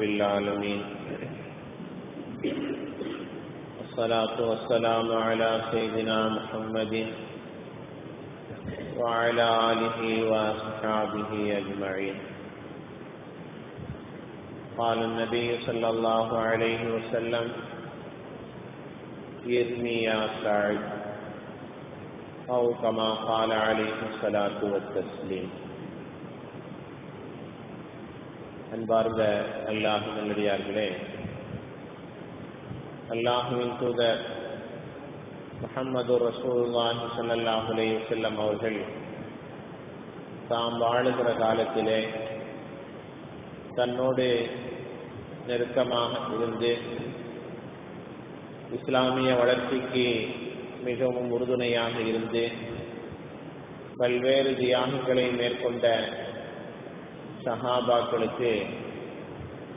رب العالمين والصلاة والسلام على سيدنا محمد وعلى آله وأصحابه أجمعين. قال النبي صلى الله عليه وسلم ارمي يا سعد أو كما قال عليه الصلاة والتسليم. அன்பார்ந்த அல்லாஹு நல்லடியார்களே அல்லாஹுவின் தூதர் முகமது ரசூல்லாஹி சல்லாஹுலே செல்லம் அவர்கள் தாம் வாழுகிற காலத்திலே தன்னோடு நெருக்கமாக இருந்து இஸ்லாமிய வளர்ச்சிக்கு மிகவும் உறுதுணையாக இருந்து பல்வேறு தியாகங்களை மேற்கொண்ட சஹாபாக்களுக்கு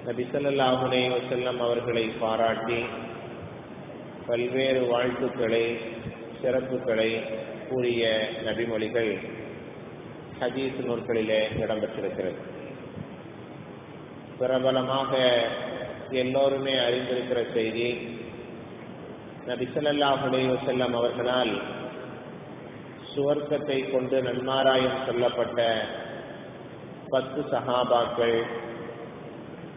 நபி ஸல்லல்லாஹு அவர்களை பாராட்டி பல்வேறு வாழ்த்துக்களை சிறப்புகளை கூறிய நபிமொழிகள் ஹதீஸ் நூல்களிலே இடம்பெற்றிருக்கிறது. பிரபலமாக எல்லோருமே அறிந்திருக்கிற செய்தி நபி ஸல்லல்லாஹு அவர்களால் சுவர்க்கத்தை கொண்டு நன்மாராயம் சொல்லப்பட்ட பத்து சஹாபாக்கள்.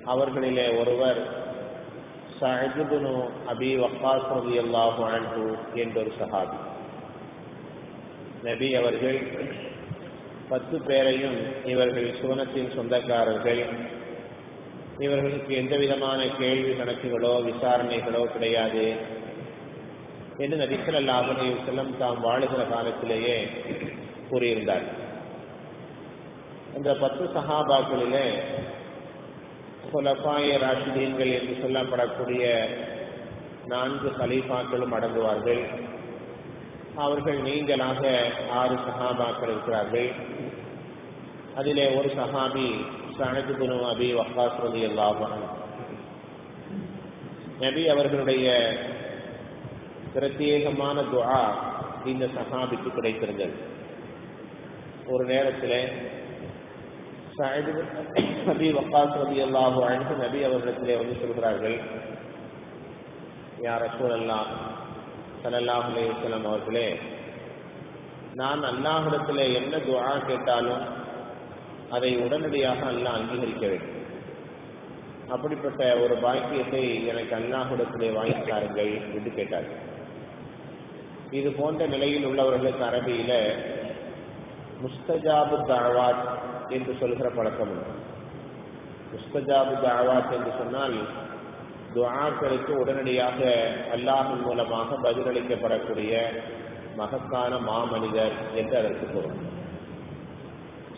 அவர்களிலே ஒருவர் சஹிபுனு அபி வக்காஸ் ரலியல்லாஹு அன்ஹு என்ற ஒரு சஹாபி. நபி அவர்கள் பத்து பேரையும் இவர்கள் சுவனத்தின் சொந்தக்காரர்கள். இவர்களுக்கு எந்த விதமான கேள்வி கணக்குகளோ விசாரணைகளோ கிடையாது. என்று நபிகள் அல்லாஹ் செல்லம் தாம் வாழுகிற காலத்திலேயே கூறியிருந்தார். இந்த பத்து சஹாபாக்களிலே குலபாய ராஷிதீன்கள் என்று சொல்லப்படக்கூடிய நான்கு சலீஃபாக்களும் அடங்குவார்கள். அவர்கள் நீங்களாக ஆறு சஹாபாக்கள் இருக்கிறார்கள். அதிலே ஒரு சஹாபி சனதுபுனு அபி வக்காஸ் ரதி அல்லாஹன் நபி அவர்களுடைய பிரத்யேகமான துஆ இந்த சஹாபிக்கு கிடைத்திருந்தது. ஒரு நேரத்தில் நபி வக்காஸ் ரதி அல்லாஹு அழைத்து நபி அவர்களிடத்திலே வந்து சொல்கிறார்கள் யார் ரசூல் அல்லா சலல்லாஹு அலையம் அவர்களே நான் அல்லாஹிடத்தில் என்ன துவா கேட்டாலும் அதை உடனடியாக அல்லாஹ் அங்கீகரிக்க வேண்டும். அப்படிப்பட்ட ஒரு பாக்கியத்தை எனக்கு அல்லாஹிடத்திலே வாங்கித்தாருங்கள் என்று கேட்டார்கள். இது போன்ற நிலையில் உள்ளவர்களுக்கு அரபியில முஸ்தஜாபு தாவாத் என்று சொல்கிற பழக்கம் உண்டு. முஸ்தஜாபு தாவாத் என்று சொன்னால் துவாக்களுக்கு உடனடியாக அல்லாஹின் மூலமாக பதிலளிக்கப்படக்கூடிய மகத்தான மாமனிதர் என்று அதற்கு பொருள்.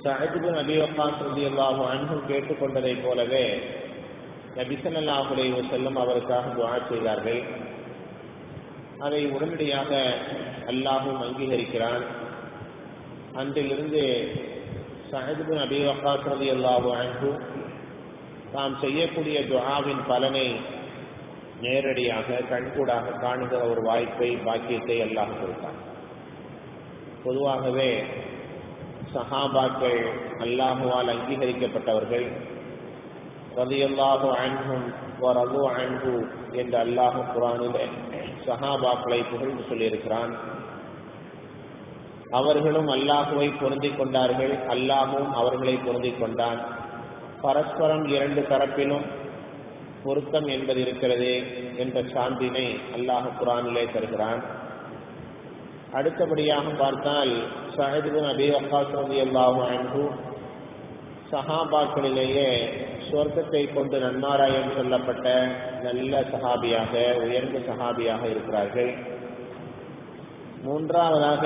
சஹதுபின் அபி வக்காஸ் ரதி அல்லாஹு அன்பும் கேட்டுக்கொண்டதை போலவே நபிசல்லாஹுலே செல்லும் அவருக்காக துவா செய்தார்கள். அதை உடனடியாக அல்லாஹும் அங்கீகரிக்கிறான். அன்றிலிருந்து சஹதுபின் அபி வக்காஸ் ரதி அல்லாஹு அன்பு தாம் செய்யக்கூடிய துஹாவின் பலனை நேரடியாக கண்கூடாக காணுகிற ஒரு வாய்ப்பை பாக்கியத்தை அல்லாஹ் கொடுத்தான். பொதுவாகவே சஹாபாக்கள் அல்லாஹுவால் அங்கீகரிக்கப்பட்டவர்கள் ரதியல்லாஹு அன்பும் ரது அன்ஹு என்று அல்லாஹு குரானில் சஹாபாக்களை புகழ்ந்து சொல்லியிருக்கிறான். அவர்களும் அல்லாஹுவை பொருந்திக் கொண்டார்கள். அல்லாஹும் அவர்களை பொருந்திக் கொண்டான். பரஸ்பரம் இரண்டு தரப்பிலும் பொருத்தம் என்பது இருக்கிறது என்ற சான்றினை அல்லாஹ் குரானிலே தருகிறான். அடுத்தபடியாக பார்த்தால் சஹதுபின் அபி வக்காசி ரதி அல்லாஹு அன்பு சஹாபாக்களிலேயே சொர்க்கத்தை கொண்டு நன்மாராயம் சொல்லப்பட்ட நல்ல சஹாபியாக உயர்ந்த சஹாபியாக இருக்கிறார்கள். மூன்றாவதாக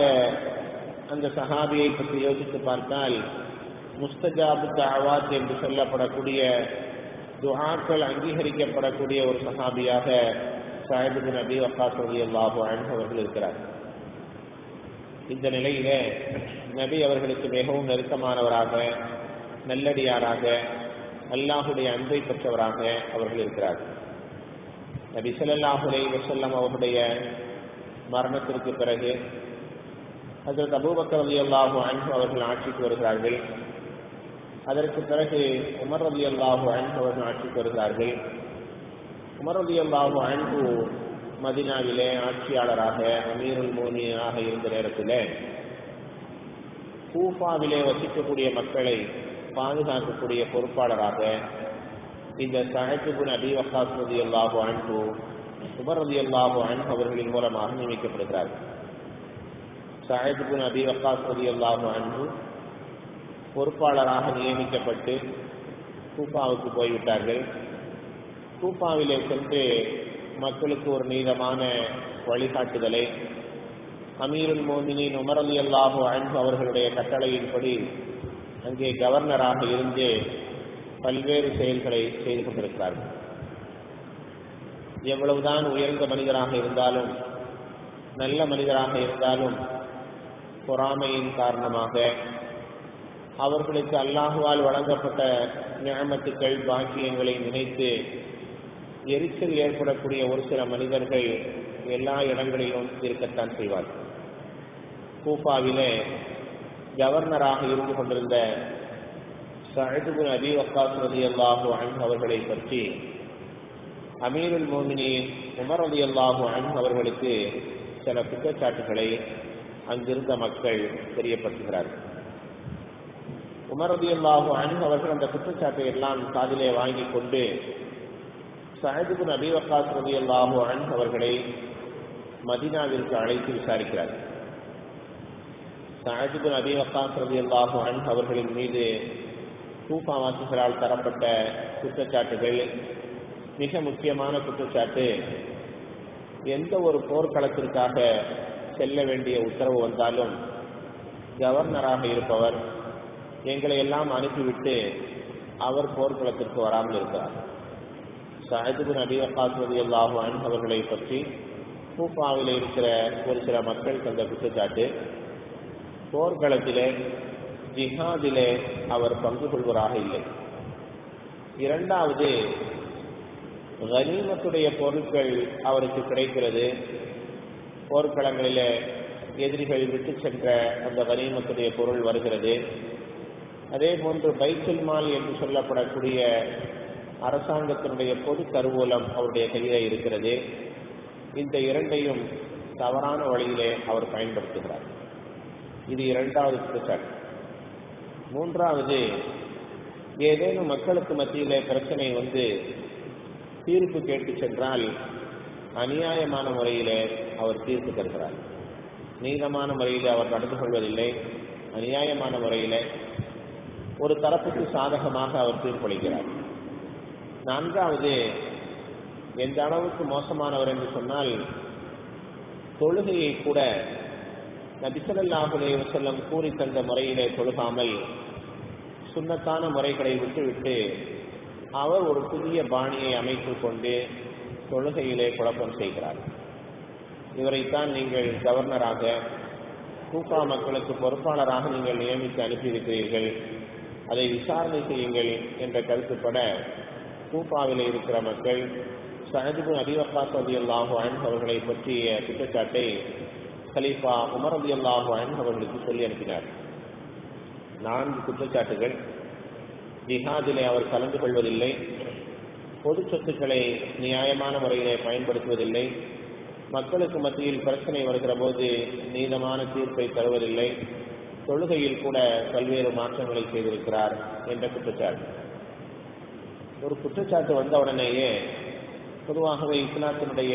அந்த சஹாபியை பற்றி யோசித்து பார்த்தால் முஸ்தஜாபு தாவாத் என்று சொல்லப்படக்கூடிய துஹாக்கள் அங்கீகரிக்கப்படக்கூடிய ஒரு சஹாபியாக சாஹிபு நபி வக்காஸ் அலி அல்லாஹு அவர்கள் இருக்கிறார் இந்த நிலையில நபி அவர்களுக்கு மிகவும் நெருக்கமானவராக நல்லடியாராக அல்லாஹுடைய அன்பை பெற்றவராக அவர்கள் இருக்கிறார் நபி ஸல்லல்லாஹு வசல்லம் அவருடைய மரணத்திற்கு பிறகு ஹஜரத் அபூபக்கர் ரலியல்லாஹு அன்பு அவர்கள் ஆட்சிக்கு வருகிறார்கள். அதற்கு பிறகு உமர் அலி அல்லாஹு அன்பு அவர்கள் ஆட்சிக்கு வருகிறார்கள். உமர் அலி அல்லாஹு அன்பு மதினாவிலே ஆட்சியாளராக அமீருல் மோனியனாக இருந்த நேரத்தில் கூஃபாவிலே வசிக்கக்கூடிய மக்களை பாதுகாக்கக்கூடிய பொறுப்பாளராக இந்த சஹத்துபின் அபி வக்காஸ் ரதி அல்லாஹு அன்பு உமர் ரதி அல்லாஹு அன்பு அவர்களின் மூலமாக நியமிக்கப்படுகிறார்கள் சஹத்துபின் அபி வக்காஸ் ரதி அல்லாஹு அன்பு பொறுப்பாளராக நியமிக்கப்பட்டு கூப்பாவுக்கு போய்விட்டார்கள். கூப்பாவிலே சென்று மக்களுக்கு ஒரு நீளமான வழிகாட்டுதலை அமீருல் மோமினின் உமர் அலி அல்லாஹு அன்பு அவர்களுடைய கட்டளையின்படி அங்கே கவர்னராக இருந்து பல்வேறு செயல்களை செய்து கொண்டிருக்கிறார்கள். எவ்வளவுதான் உயர்ந்த மனிதராக இருந்தாலும் நல்ல மனிதராக இருந்தாலும் பொறாமையின் காரணமாக அவர்களுக்கு அல்லாஹுவால் வழங்கப்பட்ட நியமத்துக்கள் பாக்கியங்களை நினைத்து எரிச்சல் ஏற்படக்கூடிய ஒரு சில மனிதர்கள் எல்லா இடங்களிலும் இருக்கத்தான் செய்வார்கள். கூஃபாவிலே கவர்னராக இருந்து கொண்டிருந்த சஹதுபின் அபி வக்காஸ் ரதி அல்லாஹு அன் அவர்களை பற்றி அமீருல் மோமினி உமர் அலி அல்லாஹு அன் அவர்களுக்கு சில குற்றச்சாட்டுகளை அங்கிருந்த மக்கள் தெரியப்படுத்துகிறார்கள். உமர் அலி அன் அவர்கள் அந்த குற்றச்சாட்டை எல்லாம் காதிலே வாங்கி கொண்டு சஹதுபு நபி வக்காஸ் ரதி அல்லாஹு அன் அவர்களை மதினாவிற்கு அழைத்து விசாரிக்கிறார் சஹதுபு நபி வக்காஸ் ரதி அல்லாஹு அன் அவர்களின் மீது கூப்பாவாசிகளால் தரப்பட்ட குற்றச்சாட்டுகள் மிக முக்கியமான குற்றச்சாட்டு எந்த ஒரு போர்க்களத்திற்காக செல்ல வேண்டிய உத்தரவு வந்தாலும் கவர்னராக இருப்பவர் எங்களை எல்லாம் அனுப்பிவிட்டு அவர் போர்க்களத்திற்கு வராமல் இருக்கிறார். சஹதுபின் அபி வக்காஸ் அல்லாஹு அவர்களை பற்றி கூப்பாவில் இருக்கிற ஒரு சில மக்கள் தந்த குற்றச்சாட்டு போர்க்களத்திலே ஜிஹாதிலே அவர் பங்கு கொள்வராக இல்லை. இரண்டாவது கனிமத்துடைய பொருட்கள் அவருக்கு கிடைக்கிறது. போர்க்களங்களிலே எதிரிகள் விட்டு சென்ற அந்த கனிமத்துடைய பொருள் வருகிறது. அதே போன்று பைத்துல் மால் என்று சொல்லப்படக்கூடிய அரசாங்கத்தினுடைய பொது கருவூலம் அவருடைய கையிலே இருக்கிறது. இந்த இரண்டையும் தவறான வழியிலே அவர் பயன்படுத்துகிறார். இது இரண்டாவது குற்றச்சாட்டு. மூன்றாவது ஏதேனும் மக்களுக்கு மத்தியிலே பிரச்சனை வந்து தீர்ப்பு கேட்டு சென்றால் அநியாயமான முறையிலே அவர் தீர்ப்பு தருகிறார் நீளமான முறையில் அவர் நடந்து கொள்வதில்லை அநியாயமான முறையில் ஒரு தரப்புக்கு சாதகமாக அவர் தீர்ப்பளிக்கிறார். நான்காவது எந்த அளவுக்கு மோசமானவர் என்று சொன்னால் தொழுகையை கூட நபிசல்லாஹுலே செல்லம் கூறி தந்த முறையிலே தொழுகாமல் சுண்ணத்தான முறைகளை விட்டுவிட்டு அவர் ஒரு புதிய பாணியை அமைத்துக் கொண்டு தொழுகையிலே குழப்பம் செய்கிறார். இவரைத்தான் நீங்கள் கவர்னராக கூப்பா மக்களுக்கு பொறுப்பாளராக நீங்கள் நியமித்து அனுப்பியிருக்கிறீர்கள். அதை விசாரணை செய்யுங்கள் என்ற கருத்துப்பட கூப்பாவில் இருக்கிற மக்கள் சஹதுபின் அபிவக்காஸ் அலி அல்லாஹு அன் அவர்களை பற்றிய குற்றச்சாட்டை கலீஃபா உமர் அலி அல்லாஹு அன் அவர்களுக்கு சொல்லி அனுப்பினார். நான்கு குற்றச்சாட்டுகள். ஜிஹாதிலே அவர் கலந்து கொள்வதில்லை. பொது சொத்துக்களை நியாயமான முறையிலே பயன்படுத்துவதில்லை. மக்களுக்கு மத்தியில் பிரச்சனை வருகிற போது நீளமான தீர்ப்பை தருவதில்லை. தொழுகையில் கூட பல்வேறு மாற்றங்களை செய்திருக்கிறார் என்ற குற்றச்சாட்டு. ஒரு குற்றச்சாட்டு வந்த உடனேயே பொதுவாகவே இஸ்லாத்தினுடைய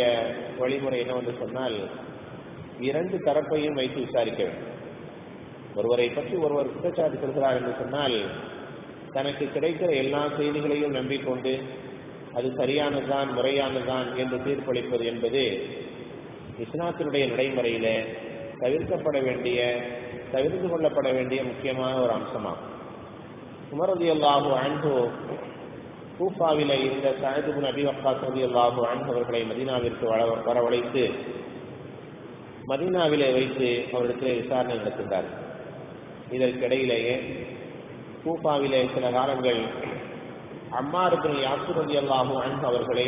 வழிமுறை என்னவென்று சொன்னால் இரண்டு தரப்பையும் வைத்து விசாரிக்க வேண்டும். ஒருவரை பற்றி ஒருவர் குற்றச்சாட்டு சொல்கிறார் என்று சொன்னால் தனக்கு கிடைக்கிற எல்லா செய்திகளையும் நம்பிக்கொண்டு அது சரியானதுதான் முறையானதுதான் என்று தீர்ப்பளிப்பது என்பது இஸ்லாத்தினுடைய நடைமுறையில தவிர்க்கப்பட வேண்டிய தவிர்த்து கொள்ளப்பட வேண்டிய முக்கியமான ஒரு அம்சமாகும். உமரதி அல்லாஹு அன்பு கூஃபாவில இருந்த சாயதுபு அபி வக்காஸ் ரதி அல்லாஹு அன்பு அவர்களை மதீனாவிற்கு வரவழைத்து மதீனாவிலே வைத்து அவரிடத்தில் விசாரணை நடத்துகிறார். இதற்கிடையிலேயே கூஃபாவிலே சில காலங்கள் அம்மா யாசூர் ரதி அல்லாஹு அன்பு அவர்களை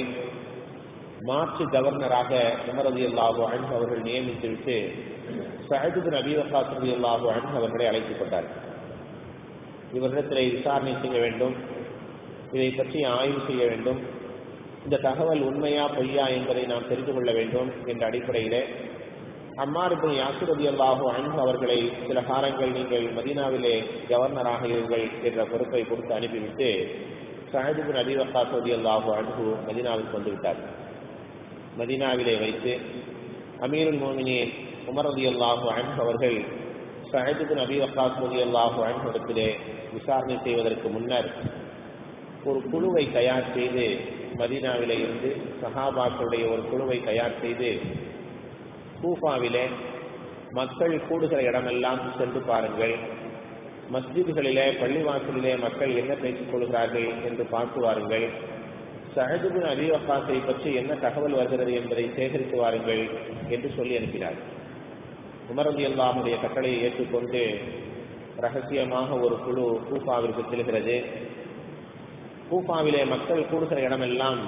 மாற்று கவர்னராக உமரது அல்லாஹு அன்பு அவர்கள் நியமித்துவிட்டு சஹதுபின் அபி வக்காஸ் ரதி அல்லாஹு அன்பு அவர்களை அழைத்துக் கொண்டார். இவரிடத்திலே விசாரணை செய்ய வேண்டும். இதை பற்றி ஆய்வு செய்ய வேண்டும். இந்த தகவல் உண்மையா பொய்யா என்பதை நாம் தெரிந்து கொள்ள வேண்டும் என்ற அடிப்படையிலே அம்மாருக்கும் இப்போ ரதி அல்லாஹு அன்பு அவர்களை சில காலங்கள் நீங்கள் மதீனாவிலே கவர்னராக இருங்கள் என்ற பொறுப்பை கொடுத்து அனுப்பிவிட்டு சஹதிபின் அபி வக்காஸ் ரதி அல்லாஹு அன்பு மதீனாவுக்கு வந்து விட்டார் மதீனாவிலே வைத்து அமீருல் மோமினின் உமர் ரதி அல்லாஹு அன்பு அவர்கள் சஹதிபின் அபி வக்காஸ் ரதி அல்லாஹு அன்பு இடத்திலே விசாரணை செய்வதற்கு முன்னர் ஒரு குழுவை தயார் செய்து மதீனாவிலே இருந்து சஹாபாக்களுடைய ஒரு குழுவை தயார் செய்து கூஃபாவிலே மக்கள் கூடுகிற இடமெல்லாம் சென்று பாருங்கள். மஸ்ஜிதுகளிலே பள்ளிவாசலிலே மக்கள் என்ன பேசிக் கொள்கிறார்கள் என்று பார்த்து வாருங்கள். சஹஜுபின் அலி வக்காசை பற்றி என்ன தகவல் வருகிறது என்பதை சேகரித்து வாருங்கள் என்று சொல்லி அனுப்பினார். உமரதி அல்லாமுடைய கட்டளையை ஏற்றுக்கொண்டு ரகசியமாக ஒரு குழு கூஃபாவிற்கு செல்கிறது. கூஃபாவிலே மக்கள் கூடுகிற இடமெல்லாம்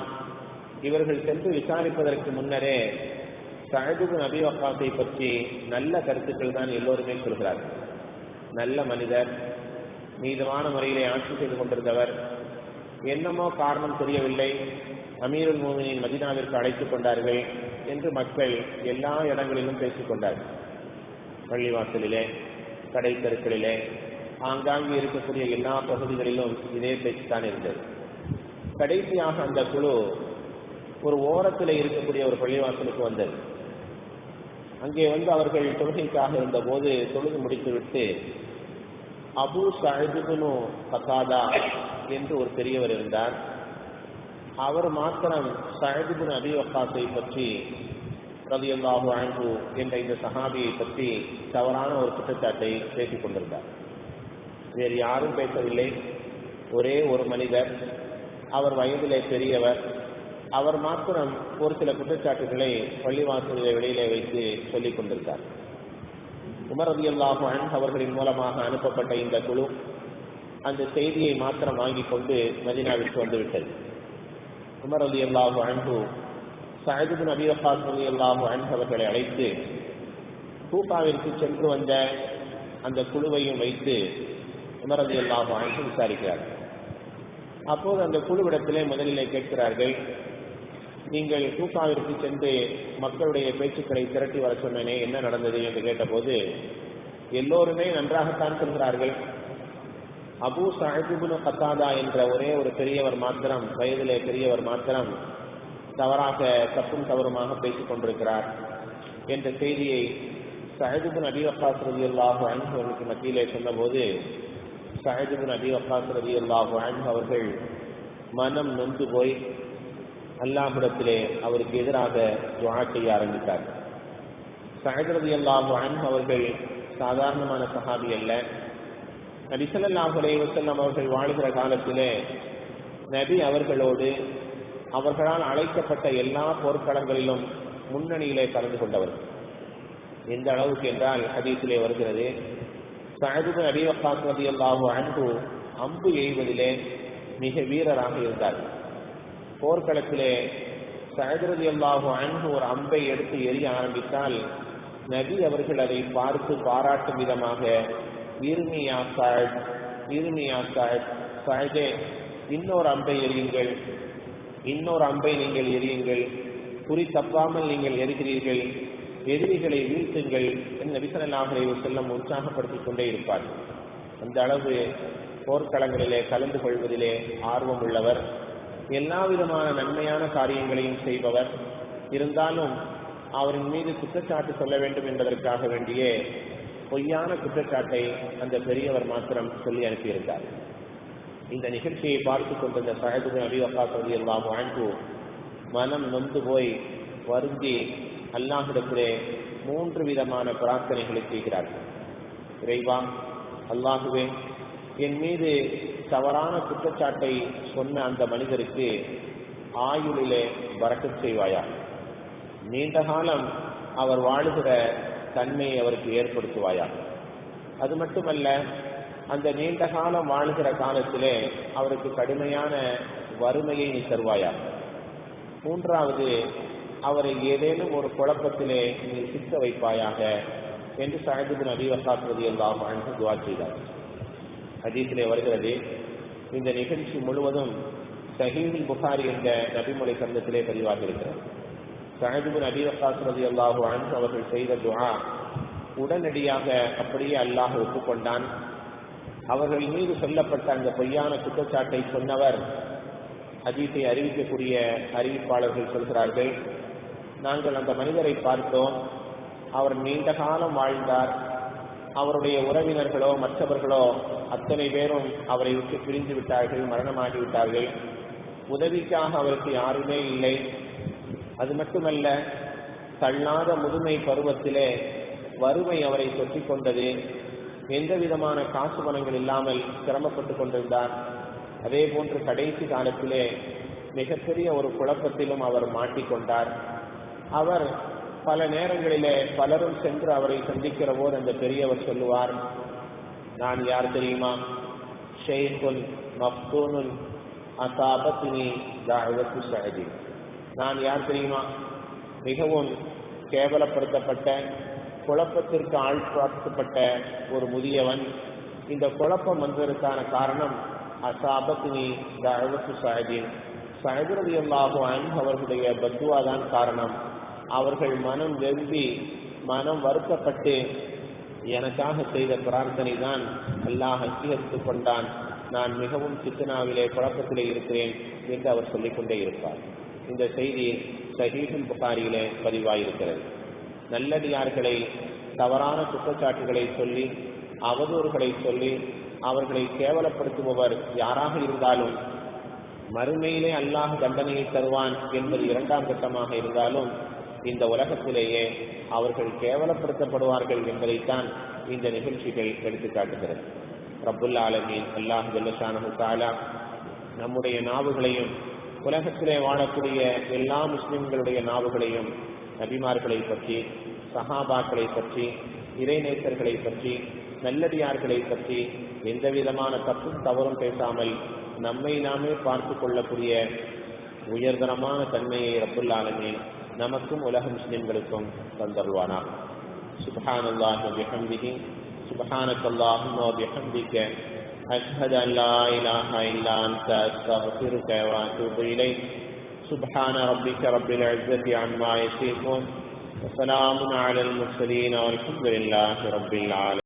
இவர்கள் சென்று விசாரிப்பதற்கு முன்னரே சஹதுபு அபி வக்காசை பற்றி நல்ல கருத்துக்கள் தான் எல்லோருமே சொல்கிறார்கள். நல்ல மனிதர் மீதமான முறையிலே ஆட்சி செய்து கொண்டிருந்தவர் என்னமோ காரணம் தெரியவில்லை. அமீருல் மோமினின் மதினாவிற்கு அழைத்துக் கொண்டார்கள் என்று மக்கள் எல்லா இடங்களிலும் பேசிக் கொண்டார்கள். பள்ளிவாசலிலே கடை தெருக்களிலே ஆங்காங்கே இருக்கக்கூடிய எல்லா பகுதிகளிலும் இதே பேச்சுத்தான் இருந்தது. கடைசியாக அந்த குழு ஒரு ஓரத்தில் இருக்கக்கூடிய ஒரு பள்ளிவாசலுக்கு வந்தது. அங்கே வந்து அவர்கள் தொழுகைக்காக இருந்தபோது தொழுது முடித்துவிட்டு அபு சஹிபுனு கசாதா என்று ஒரு பெரியவர் இருந்தார். அவர் மாத்திரம் சஹிபுன் அபி வக்காசை பற்றி ரதியல்லாஹு அன்பு என்ற இந்த சஹாபியை பற்றி தவறான ஒரு குற்றச்சாட்டை பேசிக் கொண்டிருந்தார். வேறு யாரும் பேசவில்லை. ஒரே ஒரு மனிதர் அவர் வயதிலே பெரியவர். அவர் மாத்திரம் ஒரு சில குற்றச்சாட்டுகளை பள்ளிவாசலிலே வெளியிலே வைத்து சொல்லிக் கொண்டிருந்தார். உமர் ரதி அல்லாஹு அன் அவர்களின் மூலமாக அனுப்பப்பட்ட இந்த குழு அந்த செய்தியை மாத்திரம் வாங்கிக் கொண்டு மதினாவிற்கு வந்துவிட்டது. உமர் அலி அல்லாஹு அன்பு சாயிதுபின் அபி வக்காஸ் அலி அல்லாஹு அன் அவர்களை அழைத்து கூப்பாவிற்கு சென்று வந்த அந்த குழுவையும் வைத்து உமர் அலி அல்லாஹு அன்பு விசாரிக்கிறார் அப்போது அந்த குழுவிடத்திலே முதலிலே கேட்கிறார்கள் நீங்கள் கூப்பாவிற்கு சென்று மக்களுடைய பேச்சுக்களை திரட்டி வர சொன்னேனே என்ன நடந்தது என்று கேட்டபோது எல்லோருமே நன்றாகத்தான் சொல்கிறார்கள். அபு சாஹிபுனு கத்தாதா என்ற ஒரே ஒரு பெரியவர் மாத்திரம் வயதிலே பெரியவர் மாத்திரம் தவறாக தப்பும் தவறுமாக பேசிக் கொண்டிருக்கிறார் என்ற செய்தியை சஹிதுபின் அபி வக்காஸ் ரவி அல்லாஹு அன்பவர்களுக்கு மத்தியிலே சொன்னபோது சஹிதுபின் அபி வக்காஸ் ரவி அல்லாஹு அன்பு அவர்கள் மனம் நொந்து போய் அல்லாஹிடத்திலே அவருக்கு எதிராக துவா செய்ய ஆரம்பித்தார். சஹிதரதி அல்லாஹு அன்பு அவர்கள் சாதாரணமான சஹாபி அல்ல. நபிசல்லாஹு அலைவசல்லம் அவர்கள் வாழ்கிற காலத்திலே நபி அவர்களோடு அவர்களால் அழைக்கப்பட்ட எல்லா போர்க்களங்களிலும் முன்னணியிலே கலந்து கொண்டவர். எந்த அளவுக்கு என்றால் ஹதீஸிலே வருகிறது. சஹதுபின் அபி ரதி அல்லாஹு அன்பு அம்பு எய்வதிலே மிக வீரராக இருந்தார். போர்க்களத்திலே சஹதரதி அல்லாஹு அன்பு ஒரு அம்பை எடுத்து எரிய ஆரம்பித்தால் நபி அவர்கள் அதை பார்த்து பாராட்டும் விதமாக இருமியா சாஹ் இருமியா சாஹ் சாஹே இன்னொரு அம்பை எரியுங்கள் இன்னொரு அம்பை நீங்கள் எரியுங்கள் குறி தப்பாமல் நீங்கள் எரிகிறீர்கள் எதிரிகளை வீழ்த்துங்கள் என் நபிசல்லாஹரை செல்லம் உற்சாகப்படுத்திக் கொண்டே இருப்பார். அந்த அளவு போர்க்களங்களிலே கலந்து கொள்வதிலே ஆர்வம் உள்ளவர். எல்லா விதமான நன்மையான காரியங்களையும் செய்பவர். இருந்தாலும் அவரின் மீது குற்றச்சாட்டு சொல்ல வேண்டும் என்பதற்காக வேண்டியே பொய்யான குற்றச்சாட்டை அந்த பெரியவர் மாத்திரம் சொல்லி அனுப்பியிருந்தார். இந்த நிகழ்ச்சியை பார்த்து கொண்டிருந்த சஹதுபு அபி வக்காஸ் ரதி வாழ்ந்து மனம் நொந்து போய் வருந்தி அல்லாஹிடத்திலே மூன்று விதமான பிரார்த்தனைகளை செய்கிறார்கள். இறைவா அல்லாஹுவே என் மீது தவறான குற்றச்சாட்டை சொன்ன அந்த மனிதருக்கு ஆயுளிலே வரக்கச் செய்வாயா? நீண்ட காலம் அவர் வாழுகிற தன்மையை அவருக்கு ஏற்படுத்துவாயா? அது மட்டுமல்ல அந்த நீண்ட காலம் வாழுகிற காலத்திலே அவருக்கு கடுமையான வறுமையை நீ தருவாயா? மூன்றாவது அவரை ஏதேனும் ஒரு குழப்பத்திலே நீ சிக்க வைப்பாயாக என்று சாஹிபின் அபி எல்லாம் அன்று துவா செய்தார். ஹதீஸிலே வருகிறது இந்த நிகழ்ச்சி முழுவதும் சஹீல் புகாரி என்ற நபிமொழி சந்தத்திலே பதிவாக இருக்கிறார் சஹதுபின் அபி ரதி அல்லாஹு அன்ஹு அவர்கள் செய்த துஆ உடனடியாக அப்படியே அல்லாஹ் ஒப்புக்கொண்டான். அவர்கள் மீது சொல்லப்பட்ட அந்த பொய்யான குற்றச்சாட்டை சொன்னவர் அஜீத்தை அறிவிக்கக்கூடிய அறிவிப்பாளர்கள் சொல்கிறார்கள். நாங்கள் அந்த மனிதரை பார்த்தோம். அவர் நீண்ட காலம் வாழ்ந்தார். அவருடைய உறவினர்களோ மற்றவர்களோ அத்தனை பேரும் அவரை விட்டு பிரிந்து விட்டார்கள் மரணமாகி விட்டார்கள். உதவிக்காக அவருக்கு யாருமே இல்லை. அது மட்டுமல்ல தள்ளாத முதுமை பருவத்திலே வறுமை அவரை தொற்றிக் கொண்டது. எந்த விதமான காசு பணங்கள் இல்லாமல் சிரமப்பட்டு கொண்டிருந்தார். அதே போன்று கடைசி காலத்திலே மிகப்பெரிய ஒரு குழப்பத்திலும் அவர் மாட்டிக்கொண்டார் அவர் பல நேரங்களிலே பலரும் சென்று அவரை சந்திக்கிற போது அந்த பெரியவர் சொல்லுவார் நான் யார் தெரியுமா? ஷெய்குன் மஃப்தூனுன் அசாபத்தினி தாழ்வத்து சஹதி நான் யார் தெரியுமா? மிகவும் கேவலப்படுத்தப்பட்ட குழப்பத்திற்கு ஆழ்பார்க்கப்பட்ட ஒரு முதியவன். இந்த குழப்பம் வந்ததற்கான காரணம் அசாபத்தினி தாழ்வத்து சஹதி சஹதிரதி அல்லாஹு அன்பு அவர்களுடைய பத்துவா தான் காரணம். அவர்கள் மனம் வெம்பி மனம் வருத்தப்பட்டு எனக்காக செய்த பிரார்த்தனை தான் அல்லாஹ் அங்கீகரித்துக் கொண்டான். நான் மிகவும் சித்தனாவிலே குழப்பத்திலே இருக்கிறேன் என்று அவர் சொல்லிக்கொண்டே இருப்பார். இந்த செய்தி சஹீஹுல் புகாரியிலே பதிவாயிருக்கிறது. நல்லடியார்களை தவறான குற்றச்சாட்டுகளை சொல்லி அவதூறுகளை சொல்லி அவர்களை கேவலப்படுத்துபவர் யாராக இருந்தாலும் மறுமையிலே அல்லாஹ் தண்டனையை தருவான் என்பது இரண்டாம் கட்டமாக இருந்தாலும் இந்த உலகத்திலேயே அவர்கள் கேவலப்படுத்தப்படுவார்கள் என்பதைத்தான் இந்த நிகழ்ச்சிகள் எடுத்துக்காட்டுகிறது. ரப்புல் ஆலமீன் அல்லாஹ் ஜல்லஷானு தாலா நம்முடைய நாவுகளையும் உலகத்திலே வாழக்கூடிய எல்லா முஸ்லிம்களுடைய நாவுகளையும் நபிமார்களை பற்றி சஹாபாக்களை பற்றி இறைநேசர்களை பற்றி நல்லடியார்களை பற்றி எந்த விதமான தப்பும் தவறும் பேசாமல் நம்மை நாமே பார்த்து கொள்ளக்கூடிய உயர்தரமான தன்மையை ரப்புல் நமக்கும் உலக முஸ்லிம்களுக்கும் தந்தருவானா سبحان الله وبحمده سبحانك اللهم وبحمدك أشهد أن لا إله إلا أنت أستغفرك وأتوب إليك سبحان ربك رب العزة عما يصفون وسلام على المرسلين والحمد لله رب العالمين